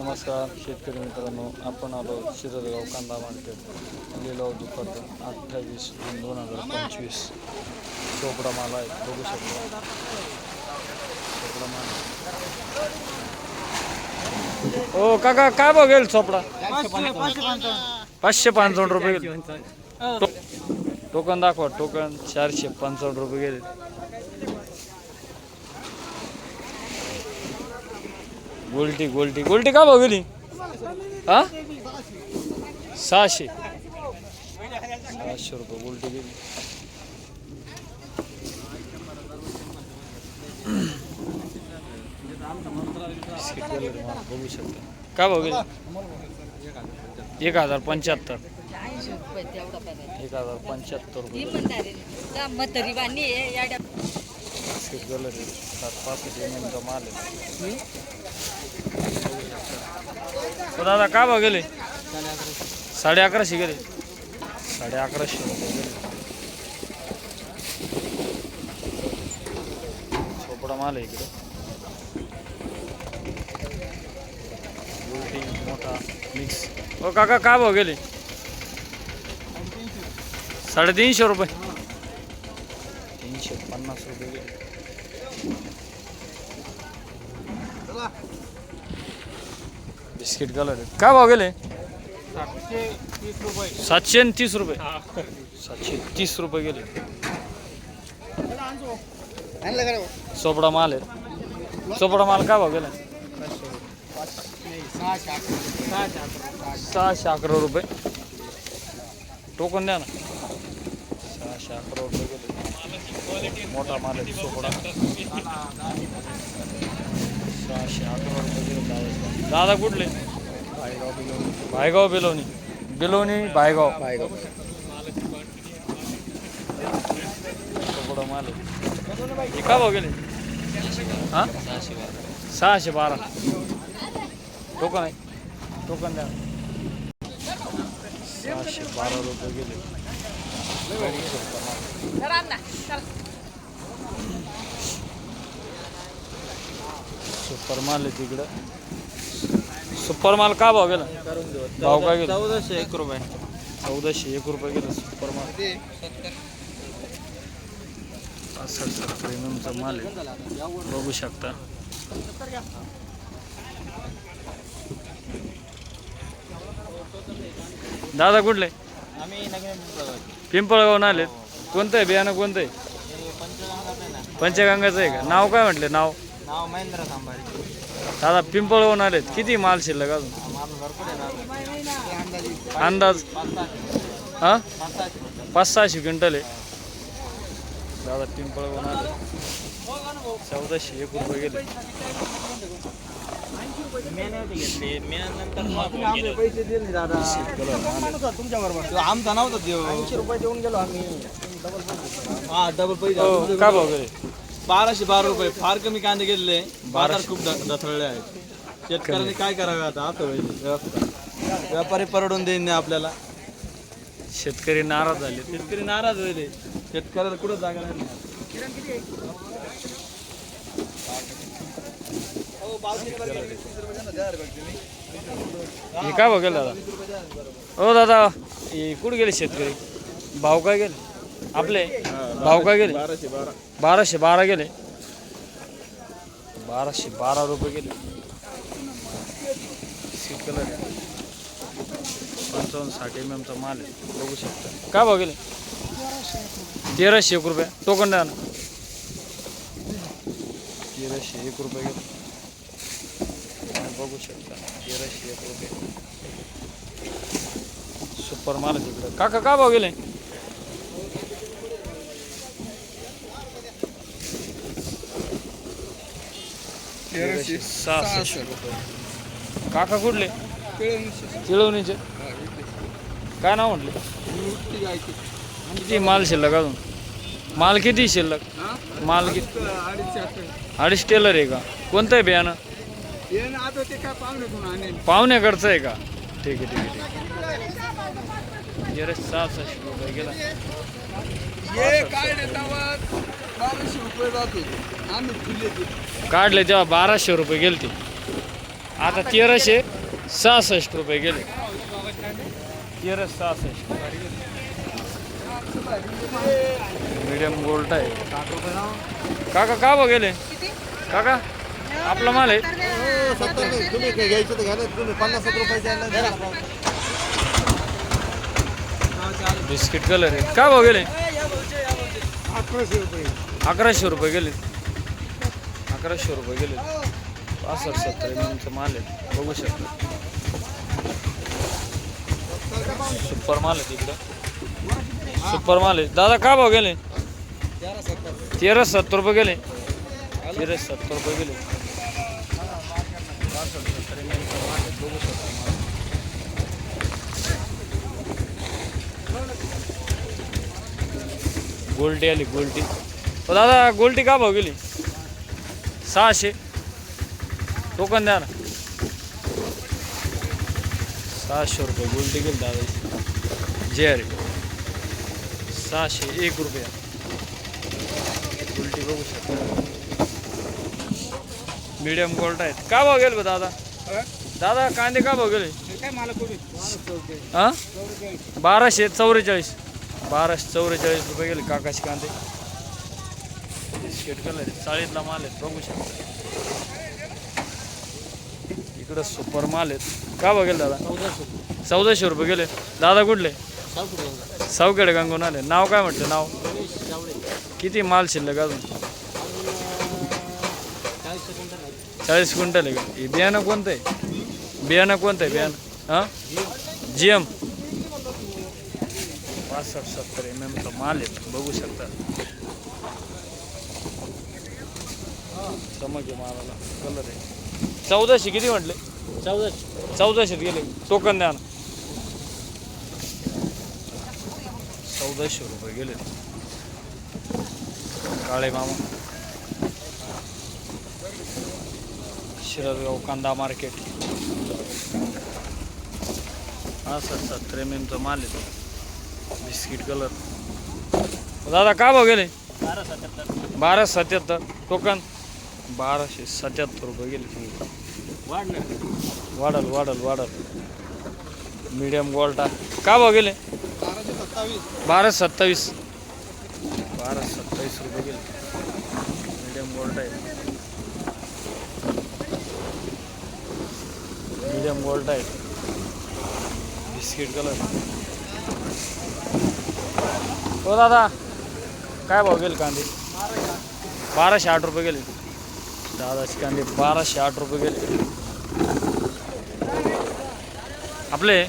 नमस्कार शेतकरी मित्रांनो आपण आलो शिरदगाव कांदा मार्केट लिलाव दुपारचा अठ्ठावीस जून दोन हजार पंचवीस. चोपडा माल आहे बघू शकतो. चोपडा माल. ओ काका काय गेल चोपडा? पाचशे पंचावन्न रुपये टोकन दाखवा टोकन चारशे पंचावन्न रुपये गेले. गोल्टी गोल्टी. गोल्टी का भाव गेली हा? सहाशे. सहाशे रुपये गोल्टी गेली माल बघू शकता का भाव गेली एक हजार पंच्याहत्तर. एक हजार पंच्याहत्तर रुपये. इमानदारी का म्हातारी बाणी आहे याड्या बिस्किट कलर आहे सात पासष्ट एम एमचा माल आहे तो दादा का भाव गेले? साडे अकराशे गेले. साडे अकराशे. रुपये गेले चोपडा माल आहे इकडे. उलटी मोठा मिक्स ओ काका का भाव गेले? साडेतीनशे रुपये. तीनशे पन्नास रुपये गेले. बिस्किट कलर काय भाव गेले? सातशे आणि तीस रुपये. सातशे तीस रुपये गेले. चोपडा माल आहे. चोपडा माल काय भाव गेला? सहाशे अकरा रुपये. टोकन द्या ना. सहाशे अकरा रुपये गेले. मोठा माल आहे चोपडा सहाशे अकरा दादा कुठले? भायगाव बेलोनी. बेलोनी भायगाव. भायगाव माल हे का भाव गेले? हा? सहाशे बारा. टोकन आहे. टोकन द्या. सहाशे बारा रुपये गेले. सुपर माल आहे तिकडं. सुपर माल का भाव गेला? भाव काय गेला? चौदाशे एक रुपये. चौदाशे एक रुपये गेलं सुपर माल पासष्ट प्रीमियमचा माल आहे. बघू शकता. दादा कुठले? पिंपळगावून आले कोणतं आहे? बियाणं कोणतं आहे? पंचगंगाचं आहे का? नाव काय म्हटले? नाव? नाव महेंद्र सांबारी दादा आलेत किती माल शिल्लक अजून? माणूस भरपूर आहे ना अंदाज पाच हा? सहाशे पाच सहाशे क्विंटल आहे. दादा पिंपळगावून आले चौदाशे एक रुपये गेले. नंतर पैसे दिले दादा. आमचा नव्हता देऊ ऐंशी रुपये देऊन गेलो आम्ही. हा डबल पैसे. हो काय भाव गेले बाराशे बारा रुपये. फार कमी कांदे गेलेले बाजार खूप दथळले आहेत. शेतकऱ्यांनी काय करावे आता? होईल. व्यवस्था व्यापारी परवडून देईन नाही आपल्याला. शेतकरी नाराज झाले. शेतकरी नाराज होईल. शेतकऱ्याला कुठं जागा नाही हे काय गेले दादा? हो दादा हे कुठे गेले शेतकरी? भाव काय गेले? आपले? भाव काय गेले? बाराशे बारा बाराशे बारा गेले. बाराशे बारा रुपये गेले. कलर पंचावन्न साठ एम माल आहे. बघू शकता. काय भाव गेले? तेराशे एक रुपये. टोकन द्या ना तेराशे एक रुपये गेले. बघू शकता. तेराशे एक रुपये. सुपर माल तिकडं. काका, काय भाव गेले? तेराशे सहाशे रुपये काका कुठले? चिळवणीचे काय नाव म्हटले? किती माल शिल्लक अजून? माल किती शिल्लक? माल किती? अडीच टेलर आहे का? कोणतं आहे बियाणं? आता ते काय पाहुणे आणेल? पाहुण्याकडचं आहे का? ठीक आहे ठीक आहे ठीक आहे. जरा सहाशे रुपये गेला. हे काय देतावत बाराशे रुपये जातो आम्ही फुले काढले तेव्हा बाराशे रुपये गेले ते आता तेराशे सहासष्ट रुपये गेले. तेराशे सहासष्ट मीडियम गोल्ड आहे. काका का बघ गेले? काका आपला माल आहे. तुम्ही घ्यायचं तर घ्या तुम्ही पन्नास रुपये बिस्किट कलर आहे. का भाव गेले? अकराशे रुपये. अकराशे रुपये गेले अकराशे रुपये गेले पासष्ट सत्तर एमचा माल आहे बघू शकता. सुपर माल आहे तिकडं सुपर माल आहे दादा का भाव गेले? तेरा सत्तर रुपये गेले. तेरा सत्तर रुपये गेले. पासष्ट सत्तर एमचा माल बघू शकता. गोल्टी आली गोल्टी ओ दादा गोल्टी का भाव गेली? सहाशे. टोकन द्या ना सहाशे रुपये गोल्टी गेली दादा जे अरे सहाशे एक रुपया. गोल्टी बघू शकता. मीडियम गोल्ड आहेत. का भाव गेले बा दादा? दादा कांदे का भाव गेले? काय मला कोणी? बाराशे चौवेचाळीस. बाराशे चौवेचाळीस रुपये गेले काकाचे कांदे. शेट कलर चाळीतला माल आहेत बघू शकता. इकडं सुपर माल आहेत का बघेल दादा? चौदाशे रुपये. गेले. दादा कुठले? सावखेडे गंगून आले. नाव काय म्हटलं? नाव? किती माल शिल्लक अजून? चाळीस क्विंटल आहे का? बियाणं कोणतं आहे? बियाणं कोणतं आहे बियाणं? हां? G M? पासष्ट सत्तर एम एमचा माल आहे बघू शकता चमक आहे मालाला कलर आहे चौदाशे किती म्हटले? चौदाशे. चौदाशेत गेले. टोकन द्या ना. चौदाशे रुपये गेले. काळे मामा. शिरदगाव कांदा मार्केट. हा सर सत्तर एम एमचा माल आहे बिस्किट कलर दादा का भाव गेले? बारा सत्याहत्तर. टोकन? बाराशे सत्याहत्तर रुपये गेले वाढल वाढल वाढल. मीडियम गोल्टा का भाव गेले? बाराशे सत्तावीस बारा सत्तावीस. बारा सत्तावीस रुपये गेले. मीडियम गोल्टा आहे. मीडियम गोल्टा आहे. बिस्किट कलर हो दादा काय भाव गेले कांदे? बाराशे आठ रुपये गेले. दादाचे कांदे बाराशे आठ रुपये गेले. आपले?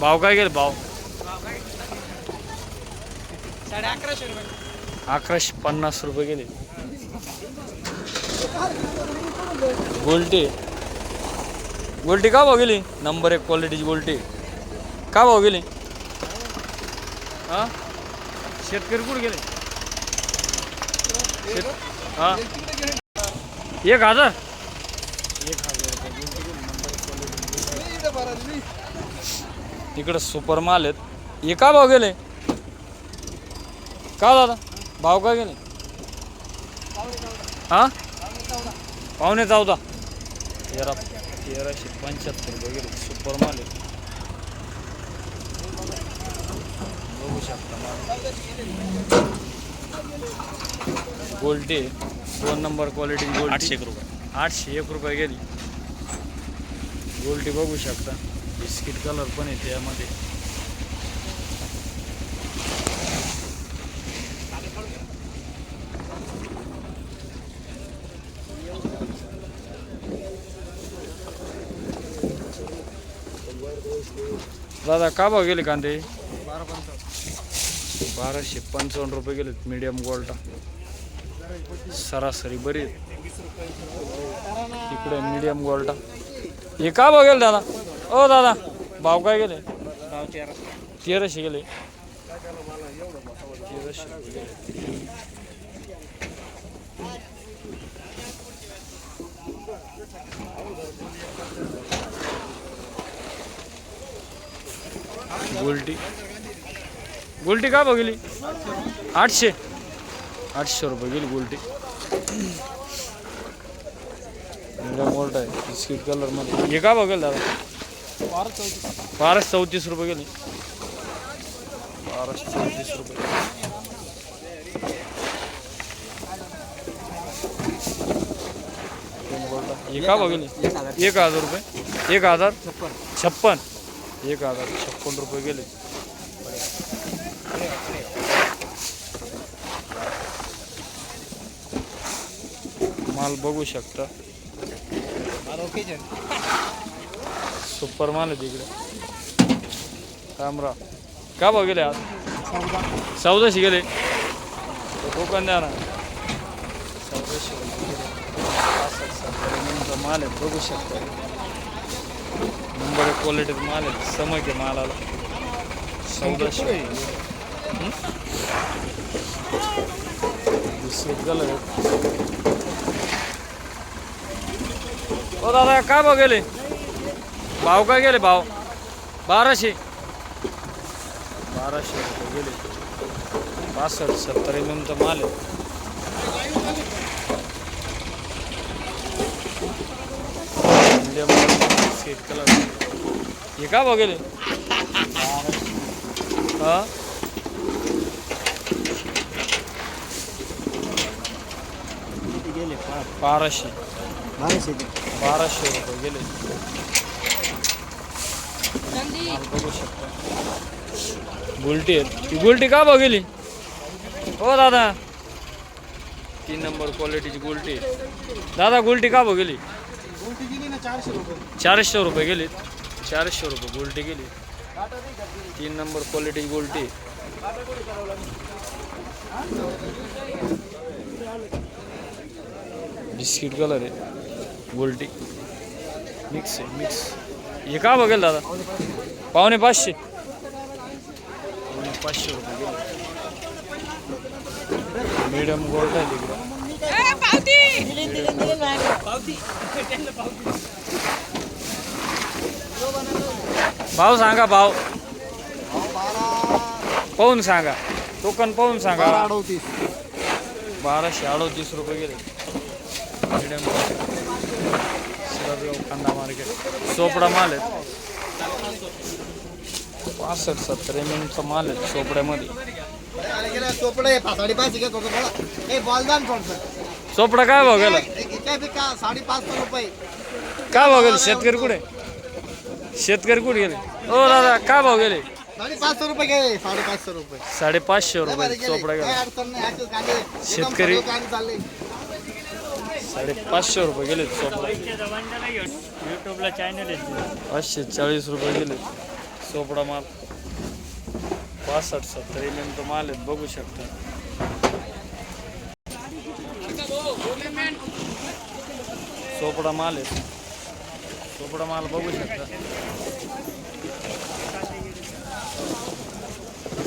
भाव काय गेले भाव? अकराशे पन्नास रुपये गेले. गोल्टी. गोल्टी का भाव गेली? नंबर एक क्वालिटीची गोल्टी. का भाव गेली? हा? शेतकरी कुठे गेले? शेत हां? एक हजार? एक हजार सुपर माल आहेत. हे का भाव गेले? का दादा? भाव काय गेले? हां? पाहुणे चौदा. तेरा तेराशे पंच्याहत्तर रुपये गेले. सुपर माल आहेत. बघू शकता गोल्टी दोन नंबर क्वालिटी गोल्ड. आठशे एक रुपये. आठशे एक रुपये गेली. गोल्टी बघू शकता. बिस्किट कलर पण आहे त्यामध्ये दादा का भाव गेले कांदे? बाराशे पंचावन्न रुपये गेले मीडियम गोल्डा सरासरी बरी इकडे मीडियम गोल्टा हे का बघेल गेले दादा? ओ दादा भाव काय गेले? तेराशे गेले. तेराशे गोल्टी गोल्टी का गेली आठशे. आठशे रुपये गेली गोल्टी. गोल्ड आहे. बिस्किट कलरमध्ये हे का बघेल दादा? बाराशे चौतीस रुपये गेले. बाराशे चौतीस रुपये. हे बघेल एक हजार एक हजार रुपये. एक हजार. छप्पन. छप्पन. एक हजार छप्पन रुपये गेले. माल बघू शकता. सुपर माल आहे तिकडे. कॅमरा का बघ गेले आज? चौदाशे गेले. कोकण द्या ना. चौदाशे माल आहे बघू शकता. नंबर क्वालिटीत माल आहे. समक आहे मालाला. चौदाशे. ओ दादा का भाव गेले? भाव काय गेले भाव? बाराशे. बाराशे रुपये गेले. पासष्ट सत्तर एम एमचा माल आहे. हे का भाव गेले? हा? गेले बाराशे बाराशे बाराशे रुपये गेले. माल बघू शकता. गुलटी आहे ती गुलटी का भाव गेली हो दादा. तीन नंबर क्वालिटीची गुलटी दादा गुलटी का भाव गेली रुपये. चारशे रुपये गेली. चारशे रुपये गुलटी गेली. तीन नंबर क्वालिटीची गुलटी बिस्किट कलर आहे गुलटी मिक्स आहे मिक्स हे का बघेल दादा? पावणे पाचशे. पावणे पाचशे रुपये गेले. मीडियम गोल्ड आहे तिकडे. भाव सांगा भाव. पाहून सांगा. टोकन पाहून सांगा. अडवतीस बाराशे अडोतीस रुपये गेले. मीडियम सिराजगाव कांदा मार्केट सोपडा माल आहे. पासष्ट सत्तर एम एमचा माल आहे सोपड्यामध्ये. चोपडे साडेपाचशे घेतो बोला बॉलदान सोपडा काय गेला? का साडेपाचशे रुपये काय गेले? शेतकरी कुठे? शेतकरी कुठे गेले? ओ दादा काय भाव गेले? साडेपाचशे रुपये. गेले साडेपाचशे रुपये. साडेपाचशे रुपये. चोपडा गेला. शेतकरी- कांदे चालले साडेपाचशे रुपये गेले युट्यूबला चॅनल पाचशे चाळीस रुपये गेले चोपडा माल. पासष्ट सत्तर एम एम माल आहेत बघू शकता. चोपडा माल आहे चोपडा माल बघू शकता.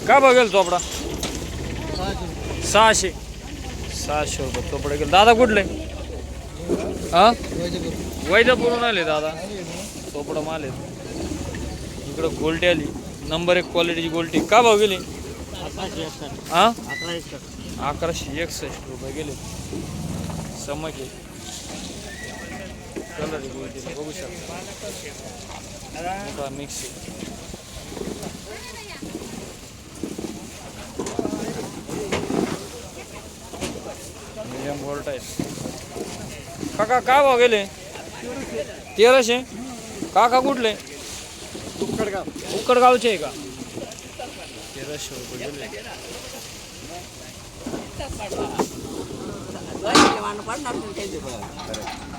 का बघेल चोपडा? सहाशे. सहाशे रुपये चोपडा गेले. दादा कुठले? हा? वैजापूरून आले दादा. चोपडा माल आहे. इकडं गोल्टी आली. नंबर एक क्वालिटीची गोल्टी. का भाव गेली? हा? अकराशे एकसष्ट रुपये गेले. समज कलर गोल्टी. बघू शकता. मिक्स मीडियम गोल्ट आहे. काका काय भाव गेले? तेराशे? काका कुठले? तुकडगाव उकडगावचे आहे का? तेराशे रुपये गेले?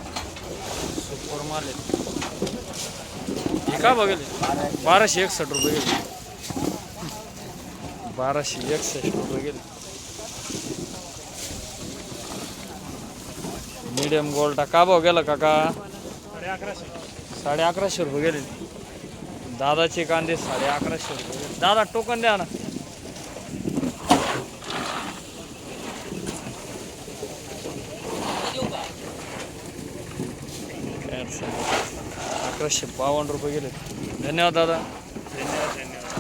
सुपर माल आहे हे का बघेल बाराशे एकसष्ट रुपये गेले. बाराशे एकसष्ट रुपये गेले. मीडियम गोल्डा का भाव गेला काका? साडे अकराशे रुपये गेले. दादाचे कांदे साडे अकराशे रुपये गेले. दादा टोकन द्या ना. अकराशे बावन्न रुपये गेले. धन्यवाद दादा. धन्यवाद धन्यवाद.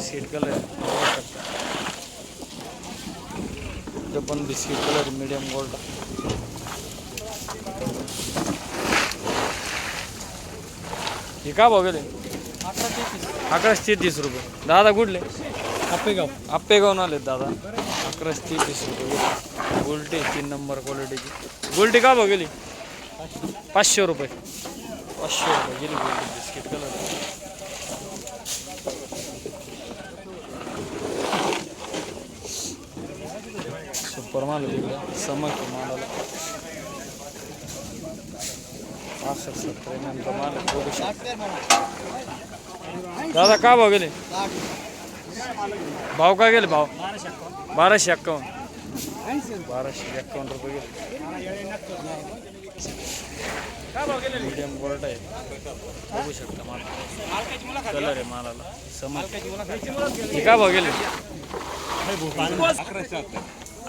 सीट कलर याच्यामध्ये पण बिस्किट कलर मिडियम गोल्ड हे का भाव गेले? अकराशे तीस रुपये. दादा कुठले? आपेगाव आपेगावून आले दादा. अकराशे तीस रुपये. गुलटी तीन नंबर क्वालिटीची गुलटी का भाव गेली? पाचशे रुपये. पाचशे रुपये गेली गुलटी बिस्किट कलर सुपर माल आहे इकडं. मालाला. पासष्ट सत्तर नंतर माल शकता. दादा का भाव गेले? भाव का गेले भाव? बाराशे एक्कावन्न. बाराशे एक्कावन्न रुपये गेले. मीडियम गोल्ड आहे. बघू शकता माल. कलर आहे मालाला. समज का भाव गेले?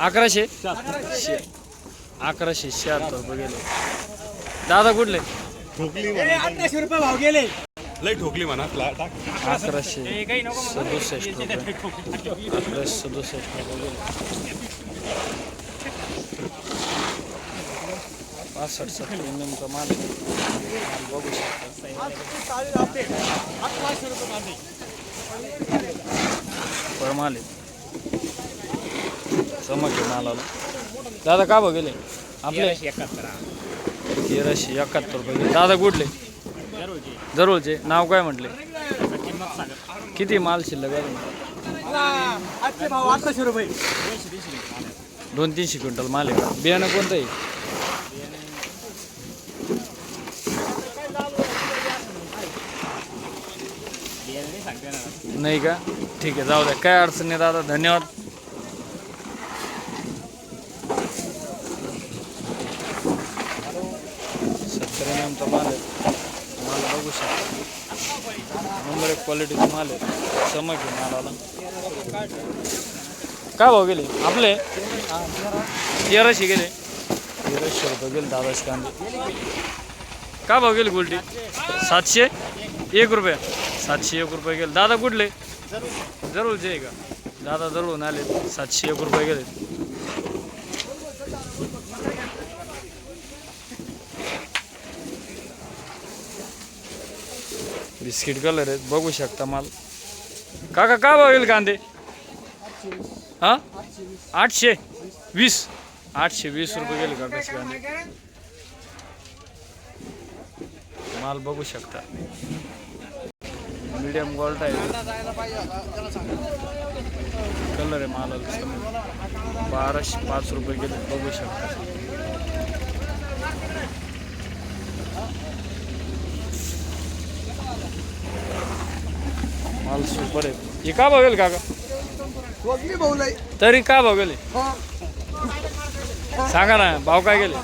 अकराशे? शे अकराशे शहात्तर रुपये गेले. दादा कुठले? अठराशे रुपये भाव गेले. लय ठोकली म्हणा अकराशे सदुसष्ट रुपये. अकराशे सदुसष्ट पासष्ट सत्तर नेमका माल बघू शकता. परमाल चमक आहे मालाला दादा का बघ गेले? आपले? तेराशे एकाहत्तर रुपये गेले. दादा कुठले? जरूरचे नाव काय म्हटले? किती माल शिल्लक आहे? आजचे भाव अठराशे रुपये दोन तीनशे क्विंटल माल आहे का? बियाणं कोणतं आहे? नाही का? ठीक आहे जाऊ द्या. काय अडचण नाही दादा. धन्यवाद शेतकऱ्याने आमचा माल आहे माल बघू शकता नंबर एक क्वालिटीचा माल आहे चमक आहे मालाला काय भाव गेले? आपले? तेराशे गेले. तेराशे रुपये गेले दादाचे कांदे. काय भाव गेले गोल्टी सातशे? एक रुपये. सातशे एक रुपये गेले. दादा कुठले? जरूरचे आहे का? दादा जरूर आले. सातशे एक रुपये गेले. बिस्किट कलर आहेत. बघू शकता माल. काका का भाव गेले कांदे? हा? आठशे. वीस. आठशे वीस रुपये गेले काकाचे कांदे? माल बघू शकता. मीडियम गोल्ड आहे. कलर आहे मालाला बाराशे पाच रुपये गेले. बघू शकता. माल सुपर आहे. हे का बघेल काका? तरी का बघेल सांगा ना भाव काय गेले?